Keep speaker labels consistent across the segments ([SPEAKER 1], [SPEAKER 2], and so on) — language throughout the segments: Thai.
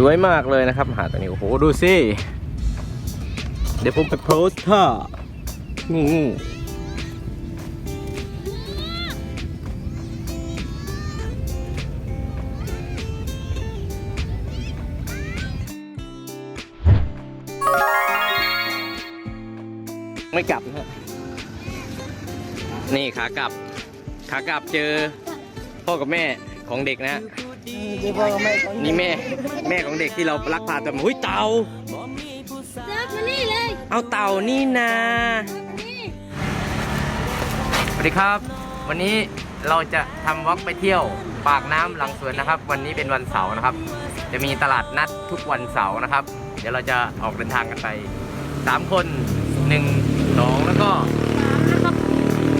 [SPEAKER 1] สวยมากเลยนะครับหาดตรงนี้โอ้โหดูสิ เดี๋ยวผมไปโพสท่างูงูไม่กลับนะฮะนี่ขากลับ ขากลับเจอพ่อกับแม่ของเด็กนะฮะ
[SPEAKER 2] คือพ่อกับแม่ของ
[SPEAKER 1] นี่แม่ แม่ของเด็กที่เราลักพาตัวมาหุ้ยเต่า
[SPEAKER 3] เซิร์ฟมานี่เลย
[SPEAKER 1] เอาเต่านี่นา
[SPEAKER 3] มานี่
[SPEAKER 1] สวัสดีครับ วันนี้เราจะทำวอล์กไปเที่ยว ปากน้ำหลังสวนนะครับ วันนี้เป็นวันเสาร์นะครับ จะมีตลาดนัดทุกวันเสาร์นะครับ เดี๋ยวเราจะออกเดินทางกันไปสามคนหนึ่งสองแล้วก็
[SPEAKER 3] นะครับ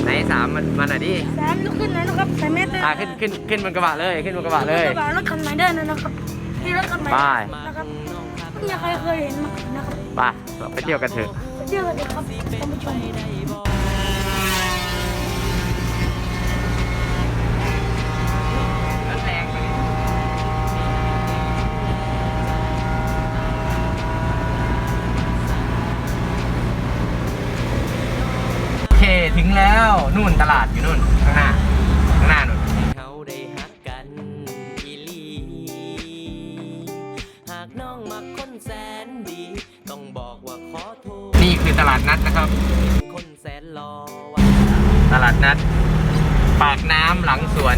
[SPEAKER 1] ไหนสามมันมันไหนอยดิ
[SPEAKER 3] แซมลุกขึ้นเลยนะครับใส่แมสด้วย
[SPEAKER 1] อ่าขึ้นขึ้นขึ้นบนกระบะเลยขึ้นบนกระบะเลย
[SPEAKER 3] กระบะรถคันใหม่เดินนะครับ นี่รถคันใหม่
[SPEAKER 1] ไป
[SPEAKER 3] นะครับไม่มีใครเคยเห็นมาก่อนนะครับ
[SPEAKER 1] ไปเราไปเที่ยวกันเถอะ
[SPEAKER 3] ไปเที่ยวกันเลยครับท่านผู้ชม
[SPEAKER 1] โอเคถึงแล้วนู่นตลาดอยู่นู่นข้างหน้า นะครับ
[SPEAKER 4] คนแสนรอ
[SPEAKER 1] ตลาดนัด ปากน้ำหลังสวน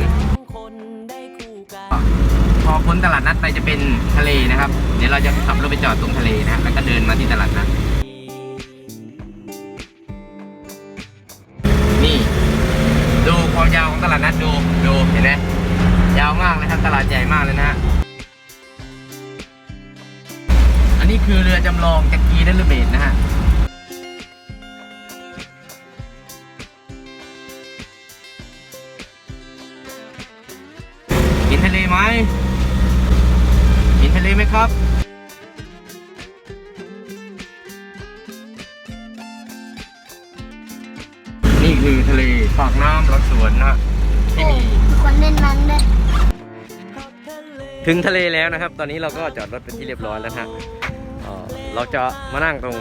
[SPEAKER 1] พอพ้นตลาดนัดไปจะเป็นทะเลนะครับ เดี๋ยวเราจะขับรถไปจอดตรงทะเลนะครับแล้วก็เดินมาที่ตลาดนัด นี่ ดูความยาวของตลาดนัดดูดูเห็นไหมยาวมากเลยครับตลาดใหญ่มากเลยนะฮะอันนี้คือเรือจำลองจากกีนัลเบดนะฮะ ถึงทะเลแล้วนะครับ ตอนนี้เราก็จอดรถเป็นที่เรียบร้อยแล้วฮะเราจะมานั่งตรง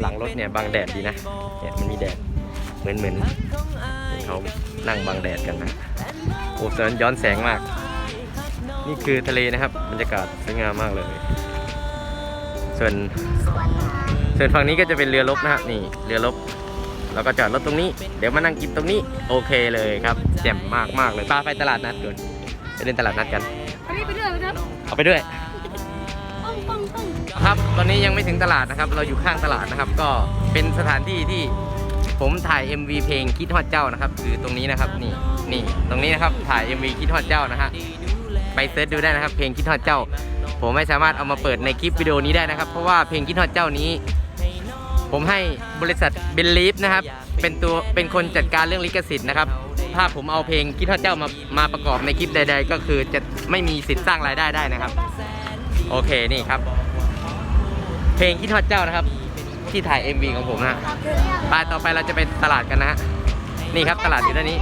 [SPEAKER 1] หลังรถเนี่ยบังแดดดีนะเนี่ยมันมีแดดเหมือนเหมือนเขานั่งบังแดดกันนะโอ้สงย้อนแสงมาก นี่คือทะเลนะครับบรรยากาศสวยงามมากเลย ส่วนส่วนฝั่งนี้ก็จะเป็นเรือรบนะฮะนี่เรือรบเราก็จอดรถตรงนี้ เดี๋ยวมานั่งกินตรงนี้ โอเคเลยครับแจ่มมากมากเลยป้าไปตลาดนัดก่อนไปเดินตลาดนัดกัน
[SPEAKER 3] ไปด้วย
[SPEAKER 1] ป้
[SPEAKER 3] องป้องป้อง
[SPEAKER 1] ครับตอนนี้ยังไม่ถึงตลาดนะครับ เราอยู่ข้างตลาดนะครับ ก็เป็นสถานที่ที่ผมถ่าย MV เพลงคิดฮอดเจ้านะครับ คือตรงนี้นะครับนี่นี่ตรงนี้นะครับถ่าย MV คิดฮอดเจ้านะฮะไปเซิร์ชดูได้นะครับ เพลงคิดฮอดเจ้า ผมไม่สามารถเอามาเปิดในคลิปวิดีโอนี้ได้นะครับ เพราะว่าเพลงคิดฮอดเจ้านี้ ผมให้บริษัทเบลลีฟนะครับเป็นตัวเป็นคนจัดการเรื่องลิขสิทธิ์นะครับ ถ้าผมเอาเพลงคิดทอดเจ้ามามาประกอบในคลิปใด ๆ ก็คือจะไม่มีสิทธิ์สร้างรายได้ได้นะครับ โอเคนี่ครับ เพลงคิดทอดเจ้านะครับ ที่ถ่าย MV ของผมนะไปต่อไปเราจะไปตลาดกันนะฮะนี่ครับตลาดอยู่ด้านนี้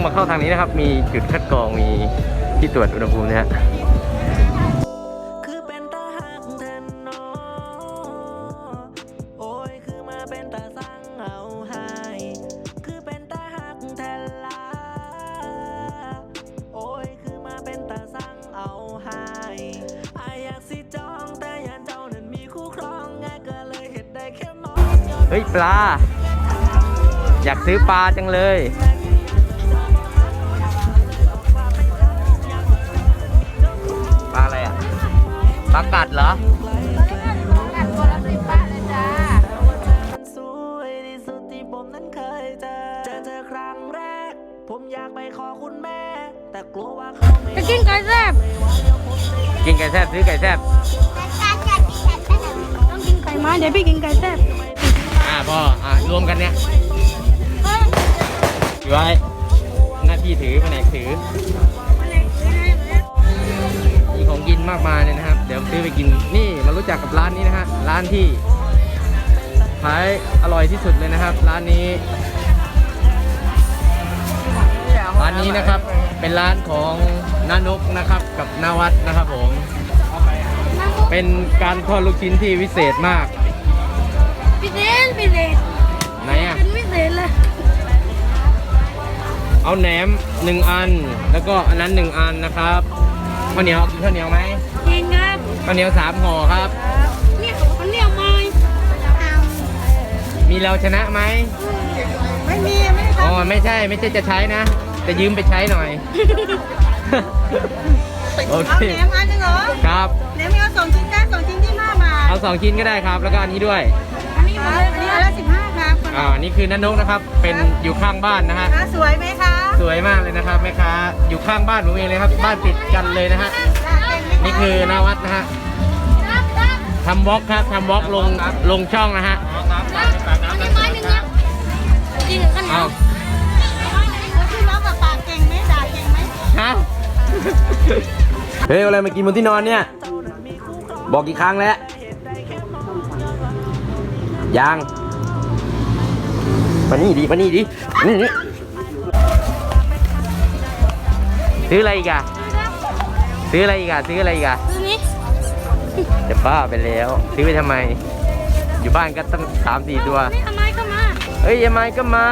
[SPEAKER 1] ต้องมาเข้าทางนี้นะครับ มีจุดคัดกรอง มีที่ตรวจอุณหภูมินะฮะ
[SPEAKER 4] คือเป็นตาหักแทนน้องโอ้ยคือมาเป็นตาสั่งเอาให้คือเป็นตาหักแทนลาโอ้ยคือมาเป็นตาสั่งเอาให้อายอยากสิจองแต่ยันเจ้านั้นมีคู่ครองไงก็เลยเห็นได้แค่มองย้อน
[SPEAKER 1] เฮ้ยปลา อยากซื้อปลาจังเลย ปลากัดเหรอ
[SPEAKER 4] สวยที่สุดที่ผมนั้นเคยเจอเจอเธอครั้งแรกผมอยากไปขอคุณแม่แต่กลัวว่าเขาไม่
[SPEAKER 3] จะกินไก่แซ่บ
[SPEAKER 1] กินไก่แซ่บซื้อไก่แซ่บ
[SPEAKER 3] ต้องกินไก่มาเดี๋ยวพี่กินไก่แซ่บ
[SPEAKER 1] อ่าพ่ออ่ารวมกันเนี่ย
[SPEAKER 3] เฮ้ย
[SPEAKER 1] อยู่ไว้หน้าที่พี่ถือแผนกถือมีของกินมากมายเลยนะครับเดี๋ยวซื้อไปกินนี่มารู้จักกับร้านนี้นะฮะร้านที่ขายอร่อยที่สุดเลยนะครับ ร้านนี้ ร้านนี้นะครับเป็นร้านของนานกนะครับกับนาวัดนะครับผม เป็นการทอดลูกชิ้นที่วิเศษมาก
[SPEAKER 3] พิเศษพิเศษ
[SPEAKER 1] ไหนอะ
[SPEAKER 3] เป็นพิเศษเลย
[SPEAKER 1] เอาแหนมหนึ่งอัน แล้วก็อันนั้นหนึ่งอันนะครับข้าวเหนียวกินข้าวเหนียวไหม
[SPEAKER 3] จริงครับ
[SPEAKER 1] ข้าวเหนียวสามห่อครับ
[SPEAKER 3] เนี่ยมันเนี่ยไม้
[SPEAKER 1] มีเราชนะไหม
[SPEAKER 3] ไม่มีไม่
[SPEAKER 1] อ๋อไม่ใช่ไม่ใช่จะใช้นะ จะยืมไปใช้หน่อย โอเค
[SPEAKER 3] เอาแหนมอันหนึงเหรอ
[SPEAKER 1] ครับ
[SPEAKER 3] แหนมเอาสองชิ้นได้สองชิ้นที่ห้าบาท
[SPEAKER 1] เอาสองชิ้นก็ได้ครับ แล้วก็อันนี้ด้วย
[SPEAKER 3] อันนี้มาอันนี้อันละสิบห้าครับ
[SPEAKER 1] อ่า นี่คือนันนกนะครับ เป็นอยู่ข้างบ้านนะฮะ
[SPEAKER 3] สวยไหมคะ
[SPEAKER 1] สวยมากเลยนะครับแม่ค้า อยู่ข้างบ้านผมเองเลยครับ บ้านติดกันเลยนะฮะ นี่คือนาวัดนะฮะทำบล็อกครับทำบล็อกลงลงช่องนะฮะ
[SPEAKER 3] อันนี้ไม้หนึ่งครับจริงเหรอกัน
[SPEAKER 1] เอา
[SPEAKER 3] พี่น้องกับปากเก่งไหมด่าเก่งไหม
[SPEAKER 1] ฮะเฮ้ยอะไรมากินบนที่นอนเนี่ย บอกกี่ครั้งแล้วยังมานี่ดิมานี่ดินี่นี่ซื้ออะไรอีกอะ ซื้ออะไรอีกอะซื้ออะไรอีกอะ
[SPEAKER 3] ซื้อนี้
[SPEAKER 1] จะบ้าไปแล้ว ซื้อไปทำไม อยู่บ้านก็ตั้งสามสี่ตัว
[SPEAKER 3] นี่ทำไมก็มา
[SPEAKER 1] เอ้ยยายไม้ก็มา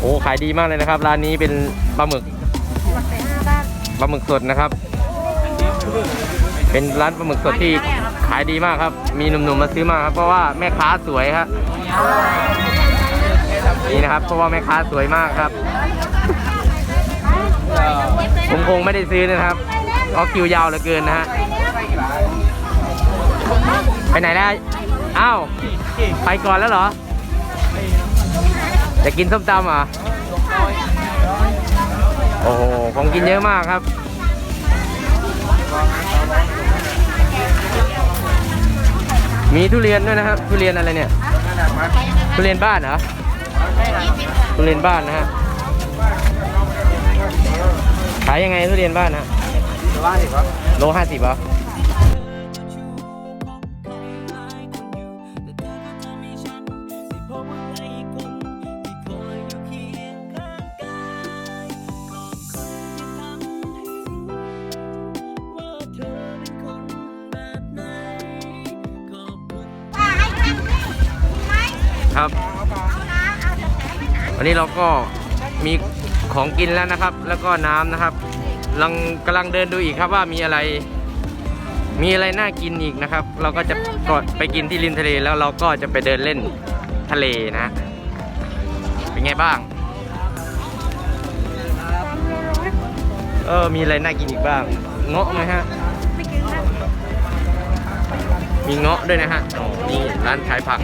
[SPEAKER 1] โอ้ขายดีมากเลยนะครับ ร้านนี้เป็นปลาหมึกปลาหมึกสดนะครับ เป็นร้านปลาหมึกสดที่ขายดีมากครับ มีหนุ่มๆมาซื้อมากครับ เพราะว่าแม่ค้าสวยครับ นี่นะครับ เพราะว่าแม่ค้าสวยมากครับ ผมคงไม่ได้ซื้อนะครับเพราะคิวยาวเหลือเกินนะฮะ ไปไหนแล้วอ้าว ไปก่อนแล้วเหรอ จะกินส้มตำเหรอ โอ้โหของกินเยอะมากครับมีทุเรียนด้วยนะครับ ทุเรียนอะไรเนี่ย ทุเรียนบ้านเหรอ ทุเรียนบ้านนะฮะ ขายยังไงทุเรียนบ้านนะโลห้าสิบเหรอครับ วันนี้เราก็มีของกินแล้วนะครับ แล้วก็น้ำนะครับกำลังกำลังเดินดูอีกครับว่ามีอะไร มีอะไรน่ากินอีกนะครับ เราก็จะก็ไปกินที่ริมทะเลแล้วเราก็จะไปเดินเล่นทะเลนะ เป็นไงบ้าง เออ มีอะไรน่ากินอีกบ้าง เงาะไหมฮะ
[SPEAKER 3] มี
[SPEAKER 1] เงาะด้วยนะฮะอ๋อมีร้านขายผัก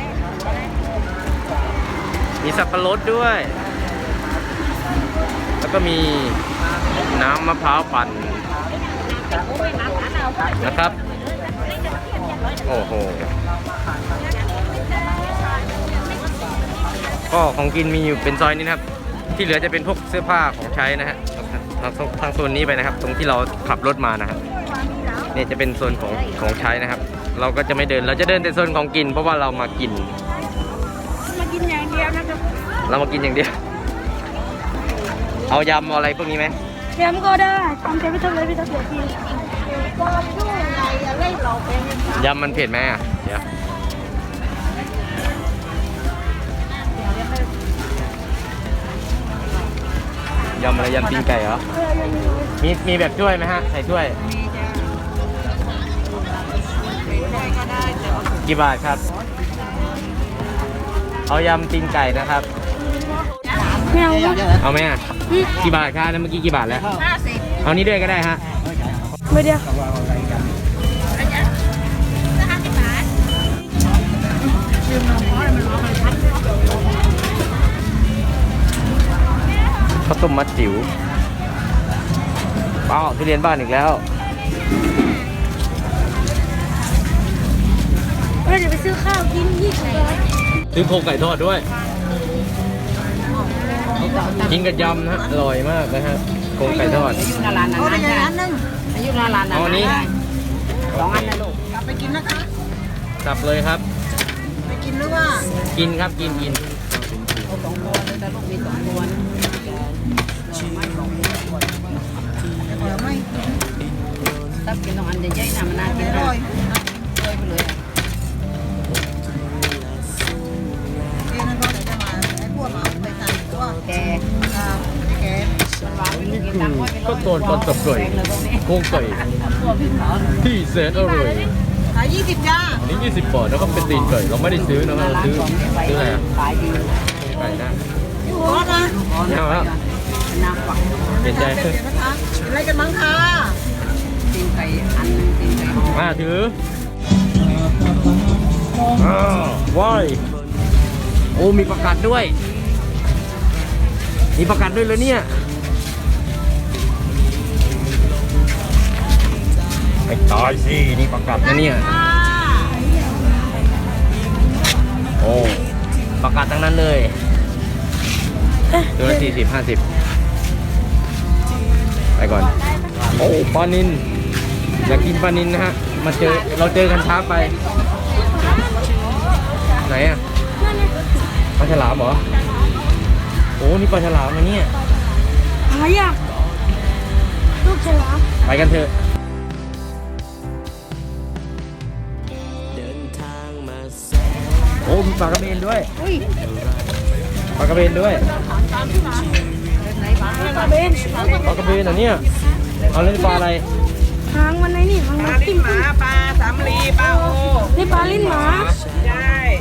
[SPEAKER 1] มีสับปะรดด้วย แล้วก็มีน้ำมะพร้าวปั่นนะครับ โอ้โห ก็ของกินมีอยู่เป็นซอยนี้นะครับ ที่เหลือจะเป็นพวกเสื้อผ้าของใช้นะฮะทางทางทางโซนนี้ไปนะครับ ตรงที่เราขับรถมานะฮะเนี่ยจะเป็นโซนของของใช้นะครับ เราก็จะไม่เดิน เราจะเดินแต่โซนของกิน เพราะว่าเรามากิน
[SPEAKER 3] เรา
[SPEAKER 1] มากินอย่างเดียว เอายำเอาอะไรพวกนี้ไหม
[SPEAKER 3] ยวมันก็ได้ทำใจไม่ต้องเลยไม่ต้องเสียทีก็ช่าเล่น
[SPEAKER 1] ยำมันเผ็ดไหมอะ เดี๋ยวยำอะไรยำตีนไก่เหรอ มีมีแบบถ้วยไหมฮะ ใส่ถ้วย กี่บาทครับ เอายำตีนไก่นะครับ
[SPEAKER 3] ไม่เอาวะ
[SPEAKER 1] เอาไหมอะกี่บาทครับแล้วเมื่อกี้กี่บาทแล้ว
[SPEAKER 3] ห้าสิบ
[SPEAKER 1] เอานี้ด้วยก็ได้ฮะ
[SPEAKER 3] ไม่เดียว
[SPEAKER 1] ข้าวต้มมัดจิ๋วอ้าวทุเรียนบ้านอีกแล้ว
[SPEAKER 3] เราจะไปซื้อข้าวกินยี่สิบบาท
[SPEAKER 1] ซื้อโครงไก่ทอดด้วย กินกับยำนะฮะอร่อยมากนะฮะโครงไก่ทอด
[SPEAKER 5] อายุนาลานนั้น
[SPEAKER 2] เอาได้
[SPEAKER 5] นะ
[SPEAKER 2] ยังอันหนึง
[SPEAKER 5] อายุนาลานนั้น
[SPEAKER 1] เอาอันนี้
[SPEAKER 5] สองอันนะลูก
[SPEAKER 2] กลับไปกินนะคะ
[SPEAKER 1] สับเลยครับ
[SPEAKER 2] ไปกินหรือว่า
[SPEAKER 1] กินครับกินกิน
[SPEAKER 5] เอาสองตัวเลยแต่ลูกมีสองตัวนะไม่สองตัว
[SPEAKER 2] เออไม่
[SPEAKER 5] ถ้ากินสองอันใหญ่ๆนะมันน่ากิน
[SPEAKER 2] อ
[SPEAKER 5] นะ
[SPEAKER 2] ร่อย
[SPEAKER 5] เลยไปเลย
[SPEAKER 2] แกอ่า
[SPEAKER 5] แกมันวางไว้กินตังค์ไว้เป็นร้
[SPEAKER 1] ก็
[SPEAKER 5] อย
[SPEAKER 1] โดนก็ตบเลย
[SPEAKER 5] แพงเลยพวกนี้
[SPEAKER 1] โครงไก่
[SPEAKER 5] ตัวพี่สาว
[SPEAKER 1] ที่แสนอร่อย
[SPEAKER 2] ขายยี่สิบจ้า
[SPEAKER 1] อันนี้20บาทแล้วก็เป็นตีนไก่เราไม่ได้ซื้อนะครับเรา
[SPEAKER 5] ร้าน
[SPEAKER 1] ซื้อ
[SPEAKER 5] ของไม่ไป
[SPEAKER 1] ซื้ออะไรอะ
[SPEAKER 5] ขายดี
[SPEAKER 1] ไก่นะ
[SPEAKER 2] อยู่ร้อนนะ
[SPEAKER 1] ไม่เอาแล้ว
[SPEAKER 5] น้ำฝัก
[SPEAKER 1] เปลี่ยนใจ
[SPEAKER 2] เป็นเดี๋ยวนะคะกินอะไรกันบ้างคะ
[SPEAKER 5] ตีนไก่อันหนึงตีนไก่ห่อ
[SPEAKER 1] มาถืออ้าวว้ายโอ้มีประกาศด้วย มีประกาศด้วยเลยเนี่ยไอ้ตายสินี่ประกาศนะเนี่ยโอ้ประกาศทั้งนั้นเลยตัวละสี่สิบห้าสิบไปก่อน โอ้ปลานินอยากกินปลานินนะฮะ มาเจอเราเจอกันช้าไป ไหนอะปลาฉลามเหรอโอ้นี่ปลาฉลามนะเนี่ย
[SPEAKER 3] หายากลูกฉลาม
[SPEAKER 1] ไปกันเถอะโอ้มีปลากระเบนด้วย
[SPEAKER 3] อุ้ย
[SPEAKER 1] ปลากระเบนด้วย
[SPEAKER 3] ปลาเบน
[SPEAKER 1] ปลากระเบนเหรอเนี่ยเอาเล่นปลาอะไร
[SPEAKER 3] หางมันไหนนี่มันมาติ้มหมาปลาสามลีปลาโอนี่ปลาลิ้นหมา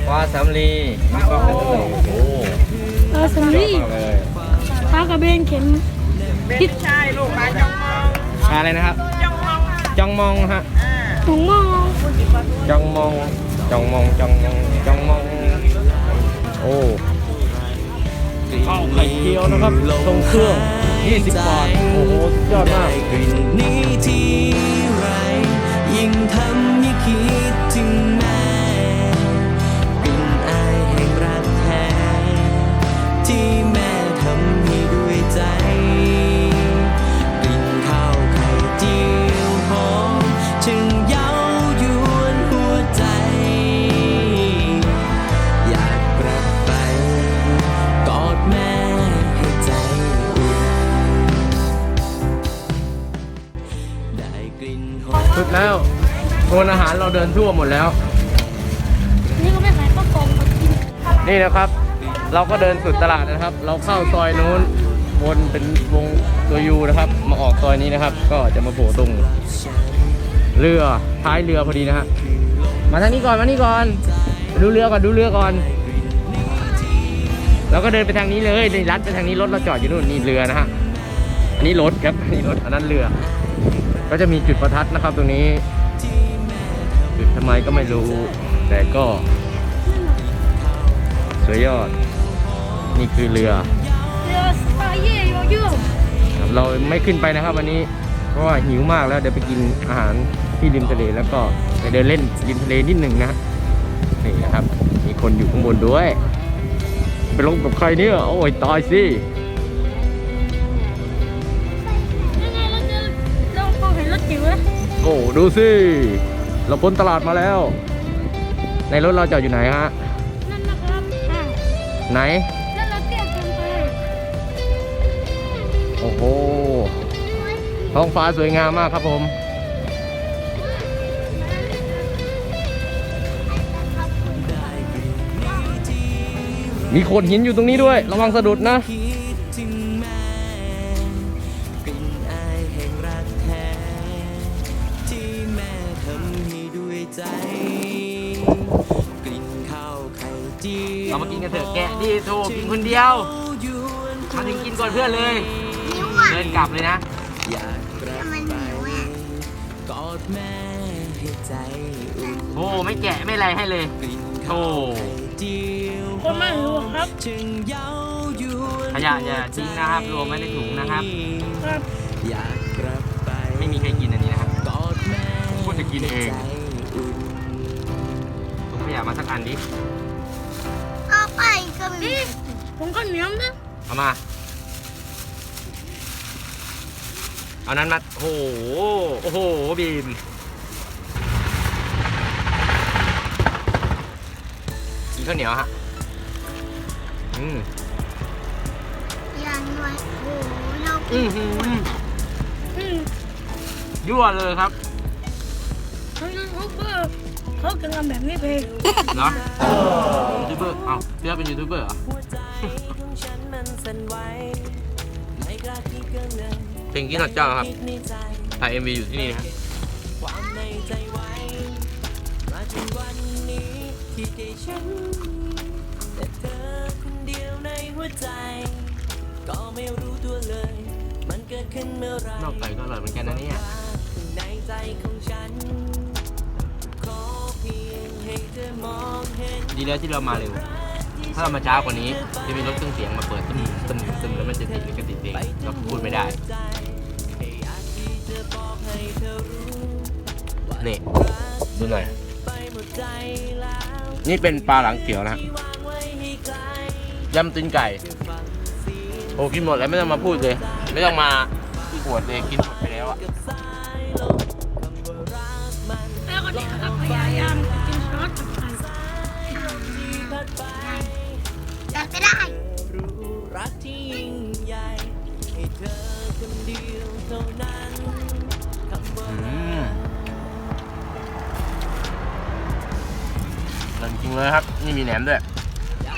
[SPEAKER 1] ปลาสามลีมีปลาโอ้โห
[SPEAKER 3] ปลาสามลี
[SPEAKER 1] มากเลย
[SPEAKER 3] ปลากระเบนเข็มพิษ
[SPEAKER 1] ปลาอะไรนะครับจังมองฮะ
[SPEAKER 3] ถุงมอง
[SPEAKER 1] จังมองจังมองจังมองจังมองโอ้ข้าวไข่เจียวนะครับทรงเครื่อง20บาทโอ้โหสุดยอดมาก
[SPEAKER 4] กลิ่นนี้ที่ไรยิ่งทำ
[SPEAKER 1] สุดแล้วโซนอาหารเราเดินทั่วหมดแล้ว
[SPEAKER 3] นี่ก็ไม่ขายข้าวกล่องมากิน
[SPEAKER 1] นี่นะครับ เราก็เดินสุดตลาดนะครับ เราเข้าซอยนู้นวนเป็นวงตัวยูนะครับ มาออกซอยนี้นะครับ ก็จะมาโผล่ตรงเรือท้ายเรือพอดีนะฮะมาทางนี้ก่อนมานี่ก่อน ดูเรือก่อนดูเรือก่อนเราก็เดินไปทางนี้เลยนี่ลัดไปทางนี้รถเราจอดอยู่นู่นนี่เรือนะฮะอันนี้รถครับอันนี้รถอันนั้นเรือ ก็จะมีจุดประทัดนะครับตรงนี้จุดทำไมก็ไม่รู้ แต่ก็สวยยอด นี่คือเรือ
[SPEAKER 3] เรือสปาเย่โยโย่
[SPEAKER 1] ครับเราไม่ขึ้นไปนะครับวันนี้ เพราะว่าหิวมากแล้วเดี๋ยวไปกินอาหารที่ริมทะเลแล้วก็ไปเดินเล่นริมทะเลนิดหนึ่งนะนี่นะครับ มีคนอยู่ข้างบนด้วย ไปลงกับใครเนี่ยโอ้ยตายสิ โอ้ดูสิ เราพ้นตลาดมาแล้ว ในรถเราจอดอยู่ไหนฮะ
[SPEAKER 3] นั่นนะครับอ่า
[SPEAKER 1] ไหน
[SPEAKER 3] แล้วเราเตี้ยเกินไป
[SPEAKER 1] โอ้โห ท้องฟ้าสวยงามมากครับผม มีโขดหินอยู่ตรงนี้ด้วย ระวังสะดุดนะ โถกินคนเดียว
[SPEAKER 4] ยวน
[SPEAKER 1] มาถึงกินก่อนเพื่อนเลยเดินกลับเลยนะ
[SPEAKER 4] อยากกลับไปกอดแม่ให้ใจอุ่น
[SPEAKER 1] โอ้ไม่แกะไม่อะไรให้เลย
[SPEAKER 4] กลิ่น
[SPEAKER 1] โธ่
[SPEAKER 4] เจียว
[SPEAKER 3] คนมาหิวครับ
[SPEAKER 4] จึงเย้ายวน
[SPEAKER 1] ขยะอย่าทิ้งนะครับรวมไว้ในถุงนะครับ
[SPEAKER 3] ครับ
[SPEAKER 4] อยากกลับไป
[SPEAKER 1] ไม่มีใครกินอันนี้นะครับ
[SPEAKER 4] กอดแม่
[SPEAKER 1] พูดจะกินเอง
[SPEAKER 4] ใจอุ่น
[SPEAKER 1] ถุงขยะมาสักอันดิ
[SPEAKER 2] อ
[SPEAKER 3] ก็ไม่มีผมก็เหนียวนะ
[SPEAKER 1] เอามา เอานั้นมา โอ้โห โอ้โห บีม กินข้าวเหนียวฮะ อืม
[SPEAKER 3] อย่างหน่อยโอ้โหเรา
[SPEAKER 1] อือหือ
[SPEAKER 3] อืม
[SPEAKER 1] ยั่วเลยครับ
[SPEAKER 3] เขายูทูบเบอร์ เขากำลังแบบนี้เพลง
[SPEAKER 1] เหรอยูทูบเบอร์เอ้าเพื่อนเป็นยูทูบเบอร์เหรอ
[SPEAKER 4] หัวใจของฉันมันสั่นไหวไม่กล้าเพ
[SPEAKER 1] ลงกินหอดเจ้าครับถ่ายเอ็มวีอยู่ที่นี่นะครับ
[SPEAKER 4] ความในอคนเดียวใจก็ไม่รู้ตัวเลยมันเกิดขึ้นเมื่อร
[SPEAKER 1] นอกไก่ก็อร่อยเหมือนกันนะเนี่ย
[SPEAKER 4] ในใจของฉัน
[SPEAKER 1] ดีแล้วที่เรามาเร็ว ถ้าเรามาช้ากว่านี้ จะมีรถเครื่องเสียงมาเปิดตึมตึมตึมแล้วมันจะติดลิขสิทธิ์เพลงเราพูดไม่ได้
[SPEAKER 4] ให้อาจที่จะบอกให้เธอรู้ว่า
[SPEAKER 1] นี่ดูหน่อย
[SPEAKER 4] ไปหมดใจแล้ว
[SPEAKER 1] นี่เป็นปลาหลังเขียวนะฮะ
[SPEAKER 4] ที่วางไว้ให้ไกล
[SPEAKER 1] ยำตีนไก่
[SPEAKER 4] ฟังเสียง
[SPEAKER 1] โอ้กินหมดแล้วไม่ต้องมาพูดเลย ไม่ต้องมาปวดเลยกินหมดไปแล้วอะ จริงเลยครับ นี่มีแหนมด้วย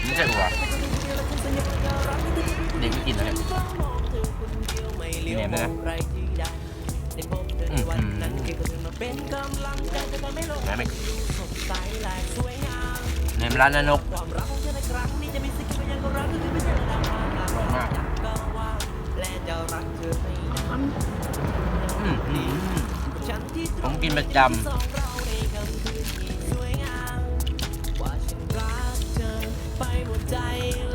[SPEAKER 1] ไม่ใช่อัวเด็กไม่กินเลย
[SPEAKER 4] ไม่เลี้ย
[SPEAKER 1] มีแหนมด้วยนะ
[SPEAKER 4] ใครที่ได้ได้พบเธอในวันนั้นเก็บเธอมาเป็นกำลังใจจะทำให้โลก
[SPEAKER 1] แหนมอีก
[SPEAKER 4] แห
[SPEAKER 1] นมร้านนนก
[SPEAKER 4] ความรักของเธอในครั้งนี้จะมีสิ่งที่ยังก็รักก็คือไม่ใช่ระดับความรัก และจะรักเธอให้นาน
[SPEAKER 1] อืมอืม
[SPEAKER 4] ฉันที่ต
[SPEAKER 1] ผ
[SPEAKER 4] รง
[SPEAKER 1] มกินประจ
[SPEAKER 4] สองเราในค่ำคืนที่สวยงามว่าฉันรักเธอไปหมดใจ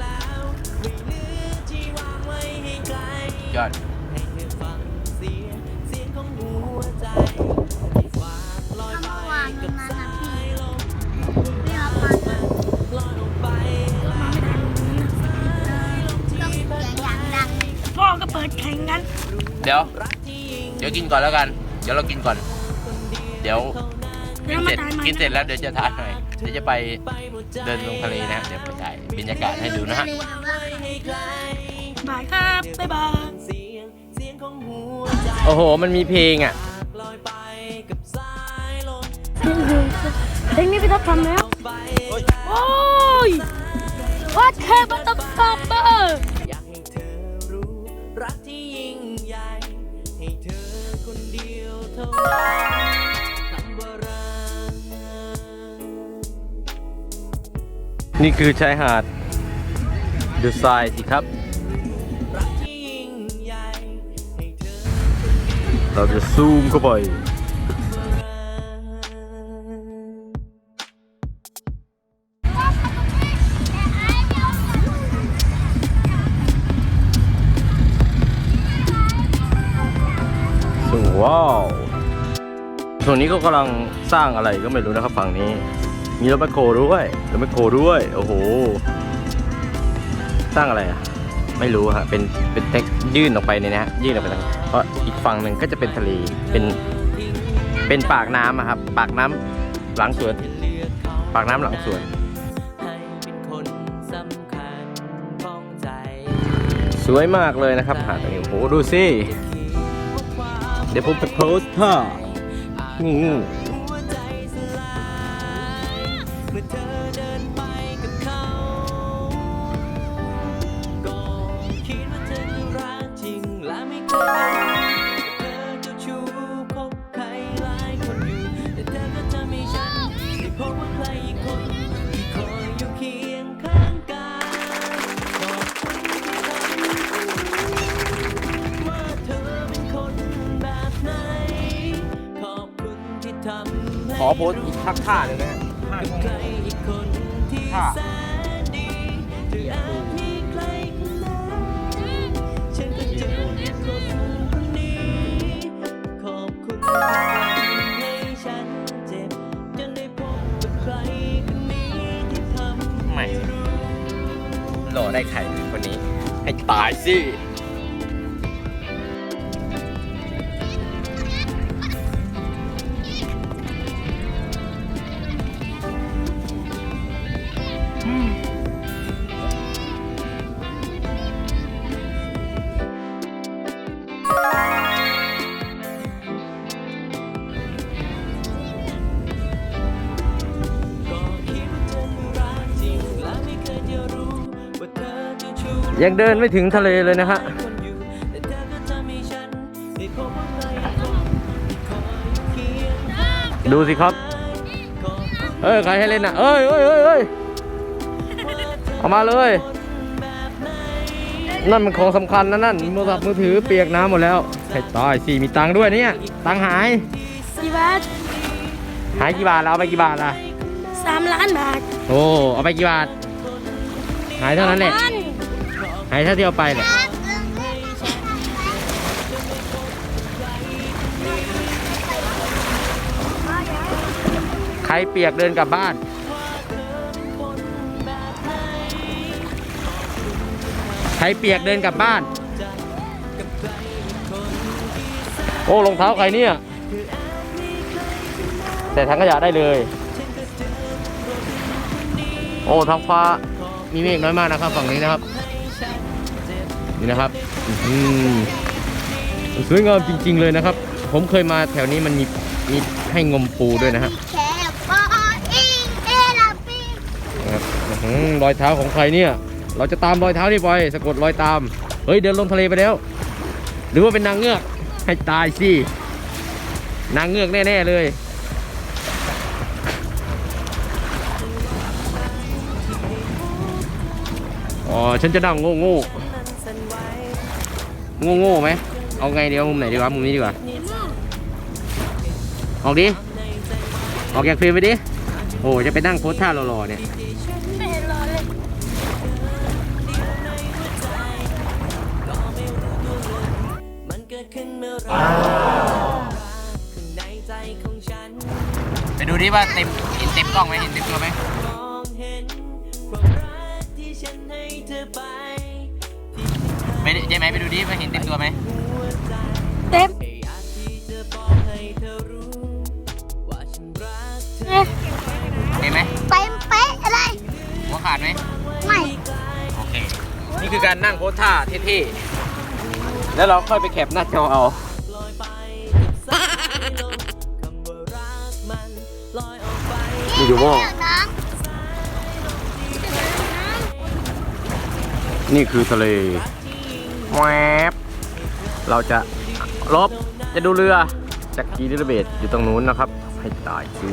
[SPEAKER 4] แล้วไม่เหลือที่วางไว้ให้ไกลำ
[SPEAKER 1] ยอด
[SPEAKER 4] ก็
[SPEAKER 3] เปิดแข่งกัน
[SPEAKER 1] เดี๋ยว
[SPEAKER 4] รักที่ยิ่ง
[SPEAKER 1] เดี๋ยวกินก่อนแล้วกัน เดี๋ยวเรากินก่อน เดี๋ยวกินเสร็จกินเสร็จแล้วเดี๋ยวจะทานหน่อยเดี๋ยวจะไปเดินลงทะเลนะ เดี๋ยวไปถ่ายบรรยากาศให้ดูนะฮะ
[SPEAKER 4] ให้ไกล
[SPEAKER 3] บายครับบ๊ายบาย
[SPEAKER 4] เสียงเสียงของหัวใจ
[SPEAKER 1] โอ้โห มันมีเพลงอะ
[SPEAKER 4] ลอยไปกับสายลม
[SPEAKER 3] เพลงนี้พี่ท็อปทำแล้ว
[SPEAKER 4] ไป
[SPEAKER 3] โอ้ยวัดแค่บัตต์สต็อปเปอร์
[SPEAKER 4] คนเดียวเท่านั้นคำว่ารัก
[SPEAKER 1] นี่คือชายหาดดูทรายสิครับ
[SPEAKER 4] รักที่ยิ่งใหญ่ให้เธอ
[SPEAKER 1] เราจะซูมเข้าไป ส่วนนี้ก็กำลังสร้างอะไรก็ไม่รู้นะครับฝั่งนี้ มีรถแมคโครด้วยรถแมคโครด้วย โอ้โห สร้างอะไรอะ ไม่รู้ฮะเป็นเป็นเท็กยื่นออกไปเนี่ยนะยื่นออกไปทางเพราะอีกฝั่งหนึ่งก็จะเป็นทะเลเป็นเป็นปากน้ำอะครับ ปากน้ำหลังสวน ปากน้ำหลังสวน
[SPEAKER 4] ส
[SPEAKER 1] วยมากเลยนะครับหาดตรงนี้โอ้โหดูสิ เดี๋ยวผมจะโพสท่า อืม
[SPEAKER 4] ขอ
[SPEAKER 1] โพสอีกทักท่าหนึ่งนะฮะ
[SPEAKER 4] กับใครอีกคนที่
[SPEAKER 1] ค่ะ
[SPEAKER 4] แสนดีหรืออาจมีใครคนนั้นฉันก็เจอในคนคนนี้ขอบคุณที่ทำให้ฉันเจ็บจนได้พบกับใครคนนี้ที่ทำ
[SPEAKER 1] ใหม่
[SPEAKER 4] ให้รู้
[SPEAKER 1] หล่อได้ไข่คนนี้ ให้ตายสิ ยังเดินไม่ถึงทะเลเลยนะฮะ
[SPEAKER 4] คนอยู่แต่เธอก็ทำให้ฉันได้พบว่าใครคนที่คอยเคียงข้างกาย
[SPEAKER 1] ดูสิครับ
[SPEAKER 4] ขอบคุณ
[SPEAKER 1] เอ้ย ใครให้เล่นอะเอ้ยเอ้ยเอ้ยเอ้ยเอามาเลย
[SPEAKER 4] แบบไหน
[SPEAKER 1] นั่นมันของสำคัญนะนั่นโทรศัพท์มือถือเปียกน้ำหมดแล้วให้ตายสิมีตังค์ด้วยเนี่ย ตังค์หาย
[SPEAKER 3] กี่บาท
[SPEAKER 1] หายกี่บาทแล้วเอาไปกี่บาทล่ะ
[SPEAKER 3] สามล้านบาท
[SPEAKER 1] โอ้ เอาไปกี่บาท หายเท่านั้นแหละ
[SPEAKER 3] ล้าน
[SPEAKER 1] หายเท่าที่เอาไปแหละใครเปียกเดินกลับบ้านใครเปียกเดินกลับบ้าน โอ้รองเท้าใครเนี่ย แต่ถังขยะได้เลย โอ้ท้องฟ้ามีเมฆน้อยมากนะครับฝั่งนี้นะครับ นี่นะครับอืมสวยงามจริง ๆ เลยนะครับ ผมเคยมาแถวนี้มันมีมีให้งมปูด้วยนะฮะ
[SPEAKER 3] ลาปิง
[SPEAKER 1] นะครับอื้อหือรอยเท้าของใครเนี่ย เราจะตามรอยเท้านี่ไปสะกดรอยตาม เฮ้ยเดินลงทะเลไปแล้ว หรือว่าเป็นนางเงือกให้ตายสินางเงือกแน่ๆเลยอ๋อฉันจะนั่งโง่โง่ โง่โง่ไหมเอาไงเดียวมุมไหนดีวะมุมนี้ดีกว่าออกดิออกจากฟิล์มไปดิโอ้จะไปนั่งโพสท่าหล่อๆเนี่ย
[SPEAKER 3] ไม่เห็นรอเลย
[SPEAKER 4] ไป
[SPEAKER 1] ดูดิว่าเต็มเห็นเต็มกล้องไหมเห็นเต็มตัวไหม
[SPEAKER 4] มองเห็นความรักที่ฉันให้เธอไป
[SPEAKER 1] ไปดิเจ๊ไหมไปดูดิว่าเห็นเต็มตัวไหม
[SPEAKER 3] เต็ม
[SPEAKER 4] แค่อยากที่จะบอกให้เธอรู้ว่าฉันรักเธอ
[SPEAKER 3] เอ๊ะ
[SPEAKER 1] เห็นไหม
[SPEAKER 3] เต็มเป๊ะอะไร
[SPEAKER 1] หัวขาดไหม
[SPEAKER 3] ไม่
[SPEAKER 1] โอเคนี่คือการนั่งโพสท่าเท่ๆแล้วเราค่อยไปแคปหน้าจอเอา
[SPEAKER 4] ลอยไปกับสายลมคำว่ารักมันลอยออกไป
[SPEAKER 1] นี่อยู่โม่
[SPEAKER 3] น้
[SPEAKER 1] นี่คือทะเล แวบเราจะลบจะดูเรือจากกีริเบตอยู่ตรงนู้นนะครับ ให้ตายสิ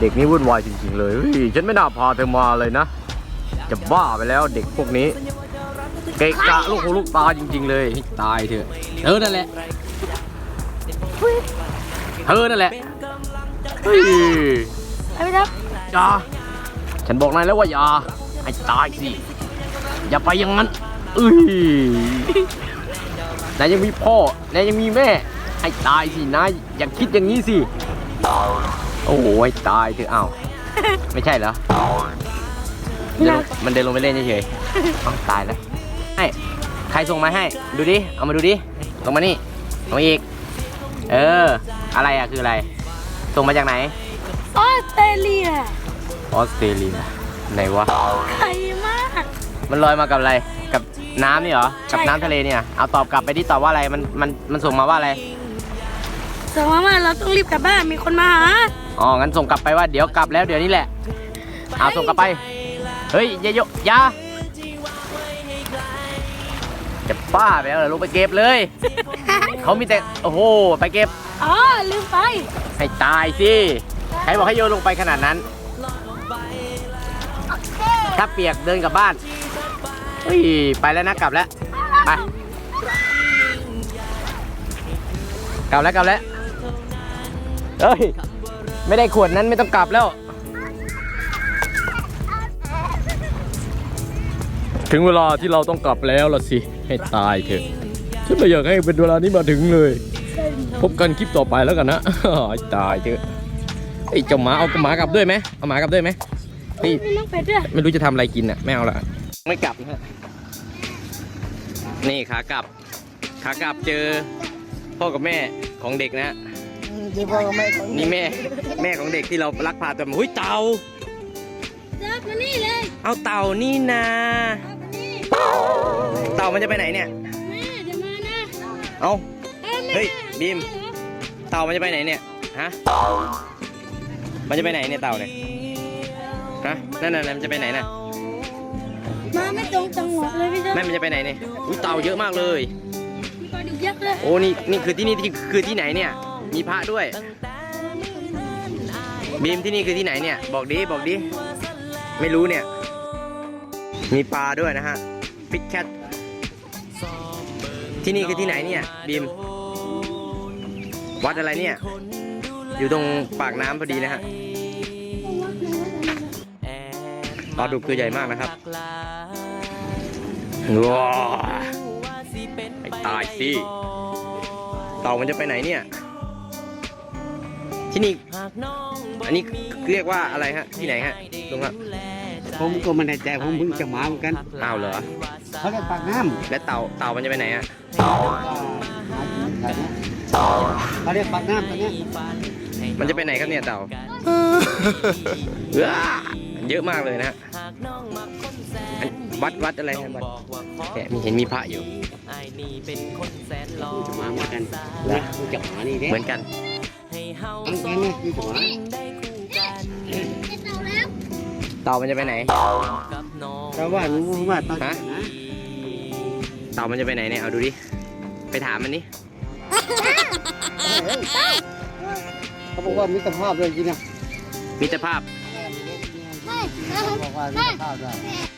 [SPEAKER 1] เด็กนี่วุ่นวายจริงๆเลยเฮ้ยฉันไม่น่าพาเธอมาเลยนะ จะบ้าไปแล้วเด็กพวกนี้ เกะกะลูกหูลูกตาจริง ๆ เลยให้ตายเถอะเธอนั่นแหละเธอนั่นแหละเฮ้ยำ
[SPEAKER 3] ไปพี่ทับ
[SPEAKER 1] อย่าฉันบอกนายแล้วว่าอย่าให้ตายสิอย่าไปอย่างนั้น เอ้ยนายยังมีพ่อนายยังมีแม่ให้ตายสินายอย่าคิดอย่างนี้สิ โอ้โหให้ตายเถอะอ้าวไม่ใช่เหรอเดินลงมันเดินลงไปเล่นเฉยๆอ้าวตายแล้วให้ใครส่งมาให้ ดูดิ เอามาดูดิ ลงมานี่ลงมาอีก เออ อะไรอะคืออะไร ส่งมาจากไหน
[SPEAKER 3] ออสเตรเลีย
[SPEAKER 1] ออสเตรเลียไหนวะ
[SPEAKER 3] ไกลมาก
[SPEAKER 1] มันลอยมากับอะไร กับน้ำนี่เหรอ กับน้ำทะเลเนี่ย เอาตอบกลับไปที่ตอบว่าอะไร มัน มัน มันส่งมาว่าอะไร
[SPEAKER 3] สมมติว่าเราต้องรีบกลับบ้านมีคนมาหา
[SPEAKER 1] อ๋อ งั้นส่งกลับไปว่าเดี๋ยวกลับแล้วเดี๋ยวนี้แหละ เอาส่งกลับไป เฮ้ยอยาโยอยาจะป้าไปแล้วเหรอลงไปเก็บเลย เขามีแต่ โอ้โห ไปเก็บ
[SPEAKER 3] อ๋อลืมไป
[SPEAKER 1] ให้ตายสิ ใครบอกให้โยนลงไปขนาดนั้น ถ้าเปียกเดินกลับบ้าน เฮ้ย ไปแล้วนะกลับแล้ว ไป กลับแล้วกลับแล้วเฮ้ย ไม่ได้ขวดนั้นไม่ต้องกลับแล้ว ถึงเวลาที่เราต้องกลับแล้วล่ะสิ ให้ตายเถอะฉันไม่อยากให้เป็นเวลานี้มาถึงเลย พบกันคลิปต่อไปแล้วกันนะให้ตายเถอะไอ้ยเจ้าหมาเอาหมากลับด้วยไหมเอาหมากลับด้วยไหมนี่
[SPEAKER 3] มีน้องเป็ดด้วย
[SPEAKER 1] ไม่รู้จะทำอะไรกินอะไม่เอาละ ไม่กลับนะฮะนี่ขากลับ ขากลับเจอพ่อกับแม่ของเด็กนะฮะ
[SPEAKER 2] เดี๋ยวพ่อกับแม่ของ
[SPEAKER 1] นี่แม่ แม่ของเด็กที่เราลักพาตัวมาหุ้ยเต่า
[SPEAKER 3] เจับมานี่เลย
[SPEAKER 1] เอาเต่านี่นา
[SPEAKER 3] เอามานี่
[SPEAKER 1] เต่ามันจะไปไหนเนี่ย
[SPEAKER 3] แม่เดี๋ยวมานะ
[SPEAKER 1] เอา
[SPEAKER 3] เอ้ยแม่
[SPEAKER 1] เฮ้ยบีมเต่ามันจะไปไหนเนี่ยฮะมันจะไปไหนเนี่ยเต่าเนี่ยฮะนั่นน่ะมันจะไปไหนน่ะ
[SPEAKER 3] มาไม่ตรงจังหวะเลยพี่เจับ
[SPEAKER 1] แม่มันจะไปไหนเนี่ยอุ้ยเต่าเยอะมากเลย
[SPEAKER 3] มีปลาดุกยักษ์เลย
[SPEAKER 1] โอ้นี่นี่คือที่นี่ที่คือที่ไหนเนี่ย มีพระด้วยบีมที่นี่คือที่ไหนเนี่ย บอกดิบอกดิไม่รู้เนี่ย มีปลาด้วยนะฮะฟิชแคทที่นี่คือที่ไหนเนี่ยบีมวัดอะไรเนี่ย อยู่ตรงปากน้ำพอดีนะฮะ ลาดุกตัวใหญ่มากนะครับว้าวไอ้ตายสิเต่ามันจะไปไหนเนี่ย ที่นี่อันนี้เรียกว่าอะไรฮะ ที่ไหนฮะลุงครับ
[SPEAKER 6] ผมก็ไม่แน่ใจผมเพิ่งจะมาเหมือนกัน
[SPEAKER 1] อ้าวเหรอ
[SPEAKER 6] เขาเรียกปากน้
[SPEAKER 1] และเต่าเต่ามันจะไปไหนฮะำ
[SPEAKER 6] เขาเรียกปากน้ำตัวเนี้ย
[SPEAKER 1] มันจะไปไหนครับเนี่ยเต่าว้าเยอะมากเลยนะฮะอัน วัดวัดอะไรฮะวัดเนี่ยมีเห็นมีพระอยู่
[SPEAKER 6] มาเหมือนกันนะกูจะหานี่เด้
[SPEAKER 1] เหมือนกัน
[SPEAKER 6] อันกันเนี่ยกูจะหา
[SPEAKER 1] เต่ามันจะไปไหน
[SPEAKER 6] แต่ว่ารู้ว่าตอน
[SPEAKER 1] ฮะ
[SPEAKER 6] นี้นะ
[SPEAKER 1] เต่ามันจะไปไหนเนี่ยเอาดูดิไปถามมันดิ
[SPEAKER 6] เขาบอกว่ามิตรภาพเลยจริงนะ
[SPEAKER 1] มิตรภาพ
[SPEAKER 6] เขาบอก